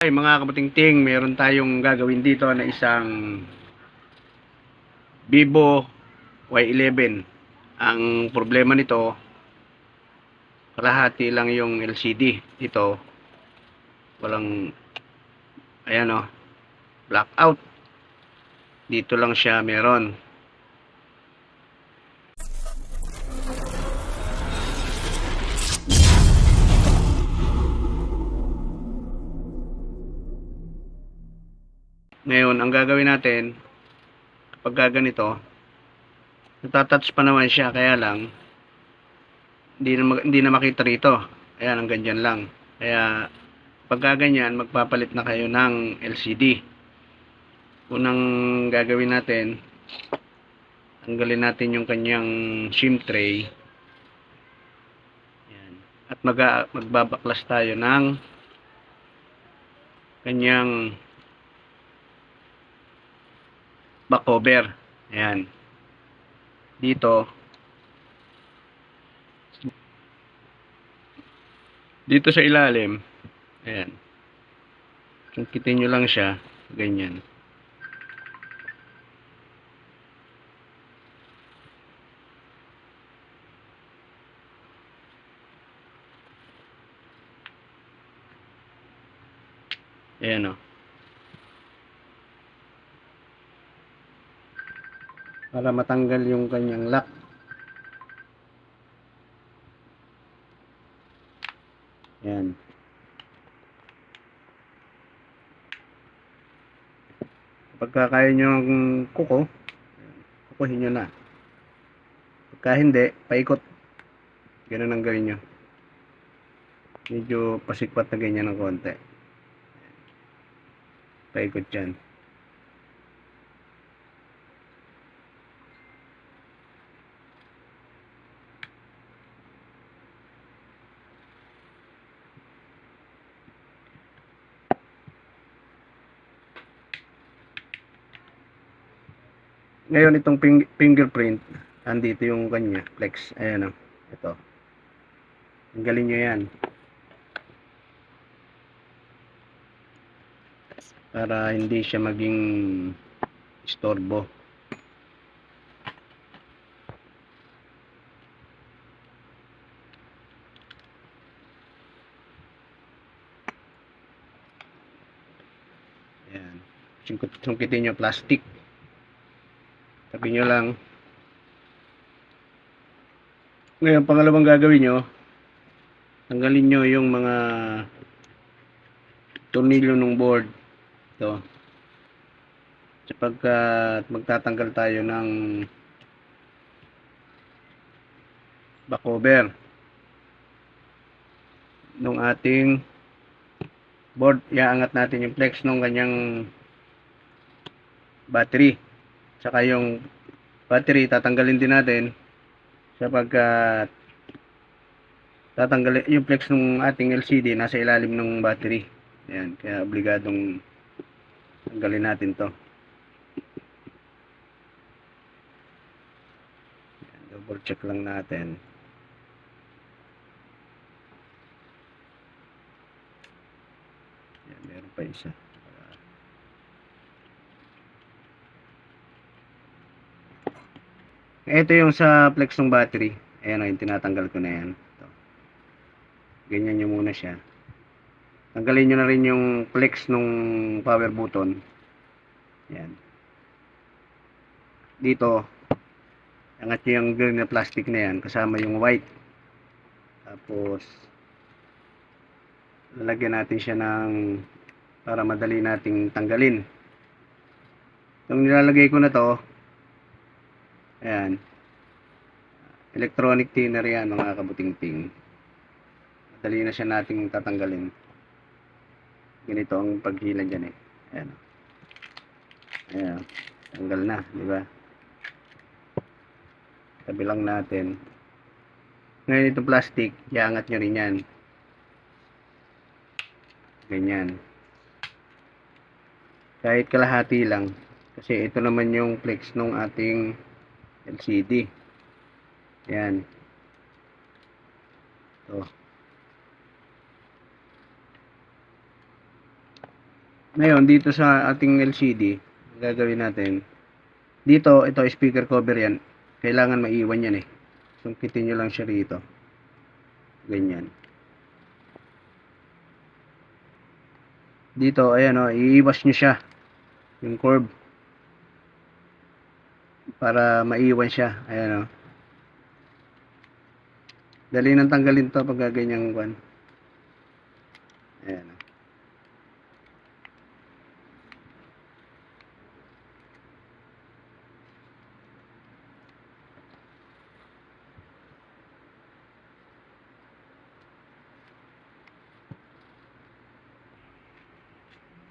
Ay mga kapatingting, meron tayong gagawin dito na isang Vivo Y11. Ang problema nito, kalahati lang yung LCD. Ito, walang, ayan o, blackout. Dito lang siya meron. Ngayon, ang gagawin natin, kapag ganito, natatouch pa naman siya, kaya lang, hindi na, hindi na makita rito. Ayan, ang ganyan lang. Kaya, pag ganyan, magpapalit na kayo ng LCD. Unang gagawin natin, tanggalin natin yung kanyang SIM tray. Ayan. At mag magbabaklas tayo ng kanyang back cover. Ayan. Dito. Dito sa ilalim. Ayan. Sungkitin nyo lang siya. Ganyan. Ayan o. para matanggal yung kanyang lock. Yan. Pagka kaya nyo ng kuko, kukuhin nyo na. Pagka hindi, paikot. Ganun ang gawin nyo. Medyo pasikpat na ganyan ng konti. Paikot dyan. Ngayon itong ping- fingerprint, andito yung kanya, flex. Ayan o, ito. Tanggalin nyo yan. Para hindi siya maging istorbo. Ayan. Sungkit, sungkitin nyo plastic. Sabi nyo lang. Ngayon, pangalawang gagawin nyo, tanggalin nyo yung mga tornilyo ng board. Ito. Sapagkat magtatanggal tayo ng back cover nung ating board. Iaangat natin yung flex ng kanyang battery. Tsaka yung battery, tatanggalin din natin sapagkat tatanggalin yung flex ng ating LCD nasa ilalim ng battery. Ayan, kaya obligadong tanggalin natin to. Ayan, double check lang natin. Ayan, meron pa isa. Ito yung sa flex ng battery. Ayan o, yung tinatanggal ko na yan. Ito. Ganyan nyo muna siya. Tanggalin nyo na rin yung flex ng power button. Ayan. Dito, angat nyo yung green na plastic na yan, kasama yung white. Tapos, lalagyan natin siya ng para madali nating tanggalin. Itong nilalagay ko na to, Ayan. Electronic thinner yan mga kabuting-ting. Madali na siya nating tatanggalin. Ganito ang paghila dyan eh. Ayan. Ayan. Tanggal na, di ba? Tabi lang natin. Ngayon itong plastic, iangat nyo rin yan. Ganyan. Kahit kalahati lang. Kasi ito naman yung flex nung ating LCD. Yan. Ito. Ngayon, dito sa ating LCD, gagawin natin, dito, ito, speaker cover yan. Kailangan maiwan yan eh. Sungkitin nyo lang siya rito. Ganyan. Dito, ayan o, iiwas nyo siya. Yung curve. Para maiwan siya. Ayan o. Dali nang tanggalin to pag ganyang kwan. Ayan o.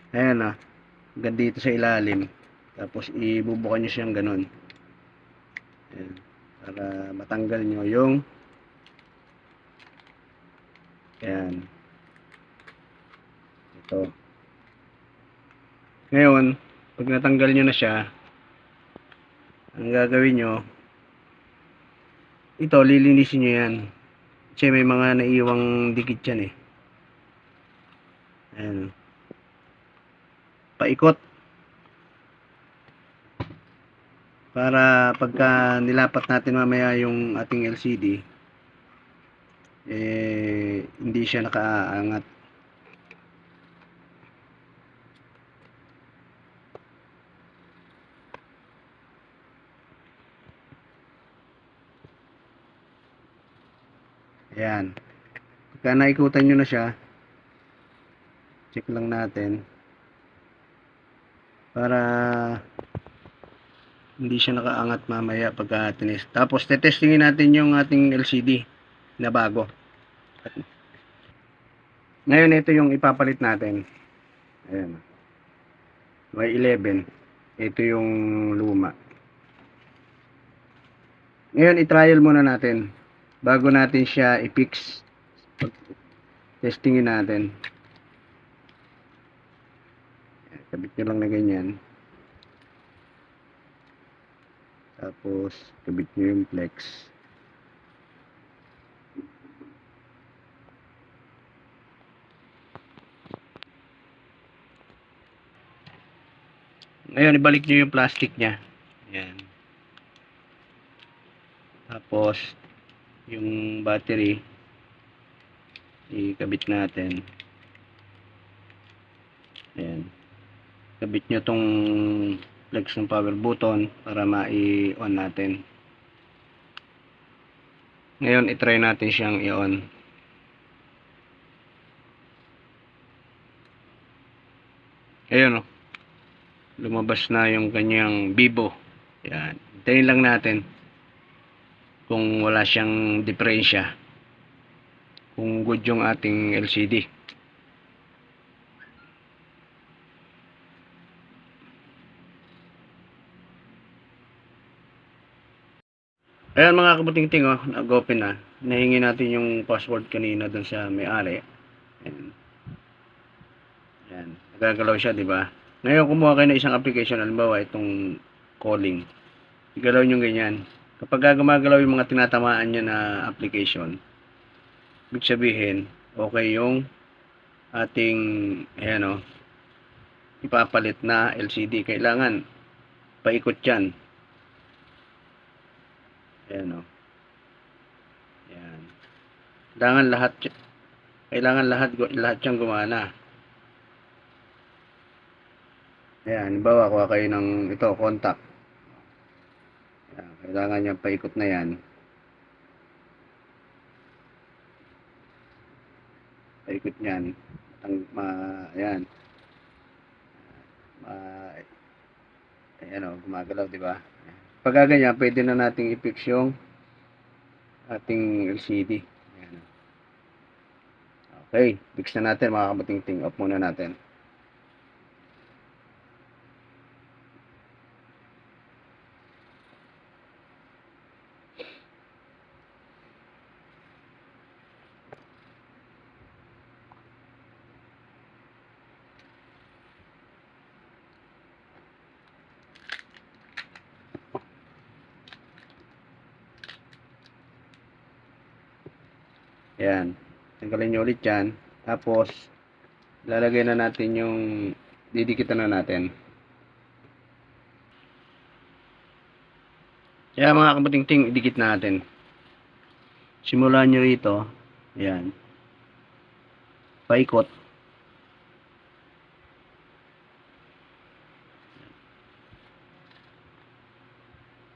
Ayan na. Hanggang dito sa ilalim. Tapos ibubukan nyo siyang ganun. Matanggal nyo yung Ayan. Ito. Ngayon, pag natanggal nyo na siya, ang gagawin nyo, ito, lilinisin nyo yan. Kasi may mga naiwang dikit yan eh. Ayan paikot para pagka nilapat natin mamaya yung ating LCD eh hindi siya nakaangat Ayan. Pagka naikutan nyo na siya, check lang natin para hindi siya nakaangat mamaya pagka tinis. Tapos tetestingin natin yung ating LCD na bago. Ngayon ito yung ipapalit natin. Ayan. Y11. Ito yung luma. Ngayon i-trial muna natin bago natin siya i-fix. Testingin natin. kabit nyo lang na ganyan tapos kabit nyo yung flex. Ngayon ibalik nyo yung plastic nya yan tapos yung battery ikabit natin. Ayan. Kabit nyo tong flex ng power button para ma-on natin. Ngayon itry natin siyang i-on. Ayun o lumabas na yung kanyang bibo yan. Hintayin lang natin kung wala siyang diferensya. Kung good yung ating LCD Ayan mga kabuting-ting oh, nag-open na. Nahingi natin yung password kanina dun sa may-ari. Ayan. Ayan. Nagagalaw siya, di ba? Ngayon, kumuha kayo ng isang application, halimbawa itong calling. Igalaw nyo ganyan. Kapag gumagalaw yung mga tinatamaan niya na application, ibig sabihin, okay yung ating, ayan o, ipapalit na LCD. Kailangan, paikot yan. Ayan o. Ayan. Kailangan lahat, kailangan lahat, lahat siyang gumana. Ayan, bawa kuha kayo ng ito, contact. Ayan, kailangan niya paikot na yan. Paikot niyan. Ang, ma, ayan. Ma, ayan o, gumagalaw, di ba? Pag ganyan, pwede na nating i-fix yung ating LCD. Ayan. Okay, fix na natin mga kabuting-ting. Off muna natin. Ayan. Tanggalin nyo ulit yan. Tapos, lalagay na natin yung didikitan na natin. Kaya mga kabuting-ting, idikit natin. Simulan nyo rito. Ayan. Paikot.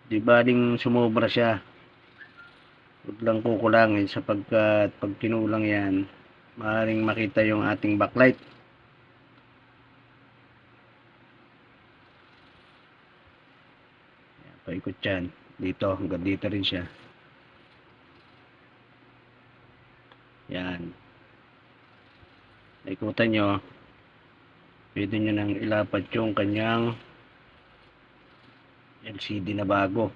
Di baling sumobra siya. Huwag lang kukulangin sapagkat pag kinulang yan, maaaring makita yung ating backlight. Ayan, Paikot yan. Dito, hanggang dito rin siya. Yan. Naikutan nyo. Pwede nyo nang ilapat yung kanyang LCD na bago.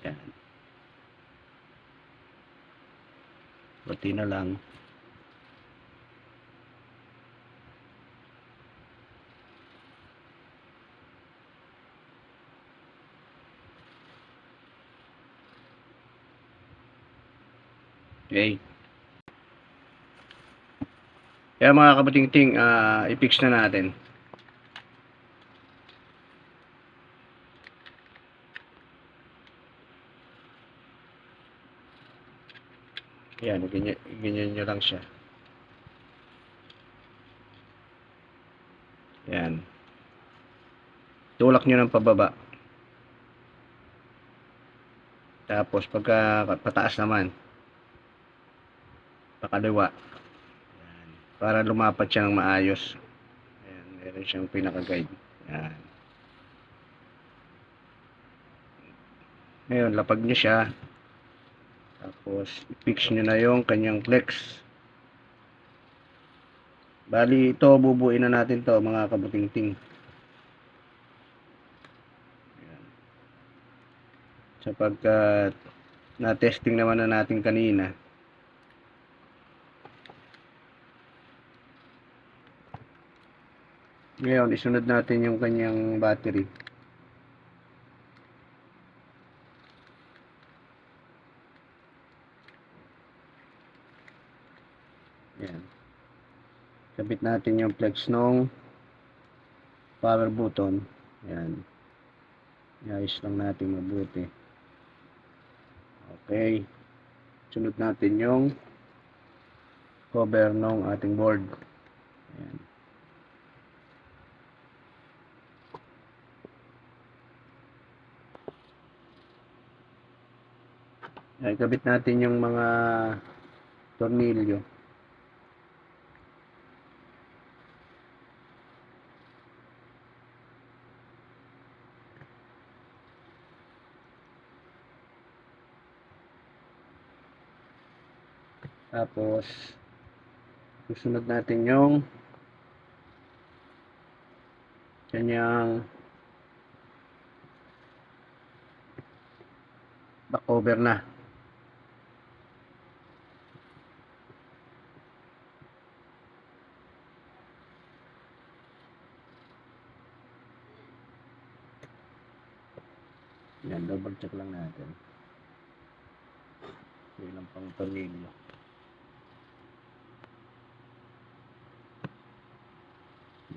Yan. Buti na lang. Okay. Kaya mga kabating-ting, ah, i-fix na natin. Yan, ganyan, ganyan nyo lang siya. Yan. Tulak nyo ng pababa. Tapos pagka pataas naman, pakaliwa. Yan. Para lumapat siya ng maayos. Ayan, meron siyang pinaka-guide. Yan. Ngayon, lapag nyo siya. Tapos, i-fix nyo na yung kanyang flex. Bali, ito, bubuin na natin to mga kabuting-ting. Sapagkat, na-testing naman na natin kanina. Ngayon, isunod natin yung kanyang battery. Yan. Sabit natin yung flex nung power button. Yan. Iayos lang natin mabuti. Okay. Sunod natin yung cover ng ating board. Yan. Ay, kabit natin yung mga tornilyo. Tapos, susunod natin yung kanyang back over na. Yan, double check lang natin. Ilang pang tornilyo.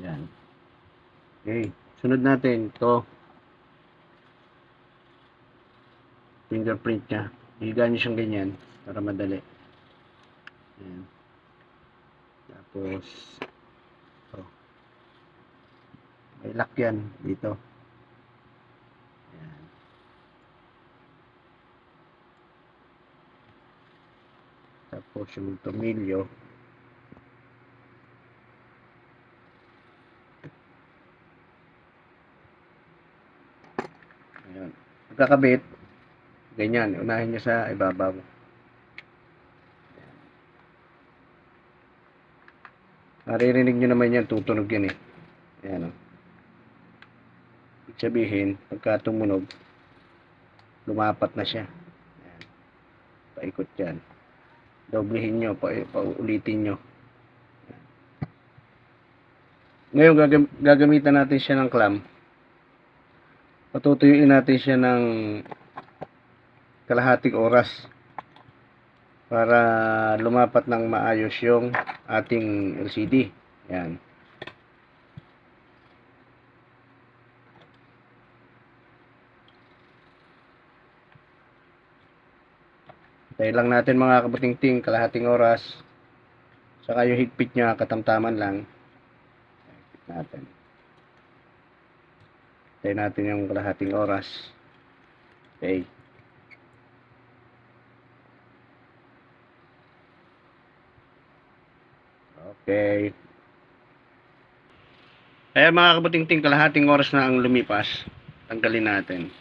Yan. Okay. Sunod natin ito. Fingerprint niya. Higa niyo siyang ganyan para madali. Yan. Tapos ito. May lock yan dito. Yan. Tapos yung tornilyo. Ayan. Pagkakabit, ganyan, unahin niya sa ibabaw. Maririnig nyo naman yan, tutunog yan eh. Ayan o. Ibig sabihin, pagka tumunog, lumapat na siya. Ayan. Paikot yan. Doblehin nyo, pa, paulitin nyo. Ayan. Ngayon, gagam- gagamitan natin siya ng clamp patutuyuin natin siya ng kalahating oras para lumapat ng maayos yung ating LCD. Yan. Tayo lang natin mga kabuting-ting, kalahating oras. Saka yung higpit niya, katamtaman lang. Higpit natin. Tayo natin yung kalahating oras. Okay. Okay. Ayan mga kabuting-ting, kalahating oras na ang lumipas. Tanggalin natin.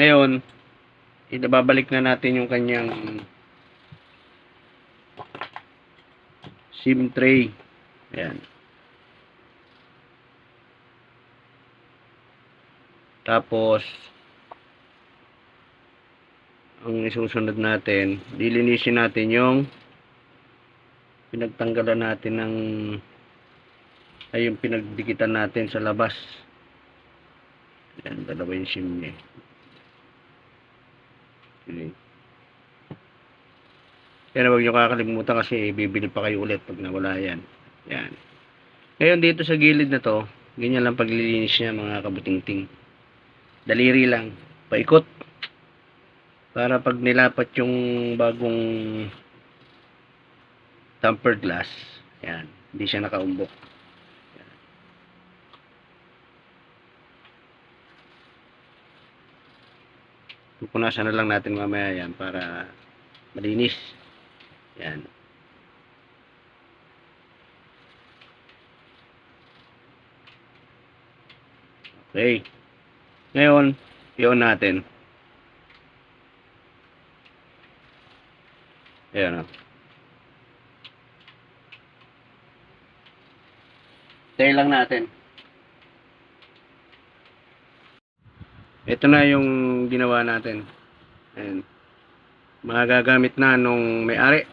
Ngayon, ibabalik na natin yung kanyang SIM tray. Ayan. Tapos, ang isusunod natin, dilinisin natin yung pinagtanggalan natin ng ay yung pinagdikitan natin sa labas. Ayan, dalawa yung SIM niya. Okay. Kaya huwag nyo kakalimutan kasi bibili pa kayo ulit pag nawala yan. Yan. Ngayon dito sa gilid na to, ganyan lang paglilinis niya mga kabutingting. Daliri lang. Paikot. Para pag nilapat yung bagong tempered glass, yan, hindi siya nakaumbok. Yan. Pupunasan na lang natin mamaya yan para malinis. Yan. Okay. Ngayon, i-on natin. Ayan o. Tayo lang natin. Ito na yung ginawa natin. Ayan. Mga gagamit na nung may-ari.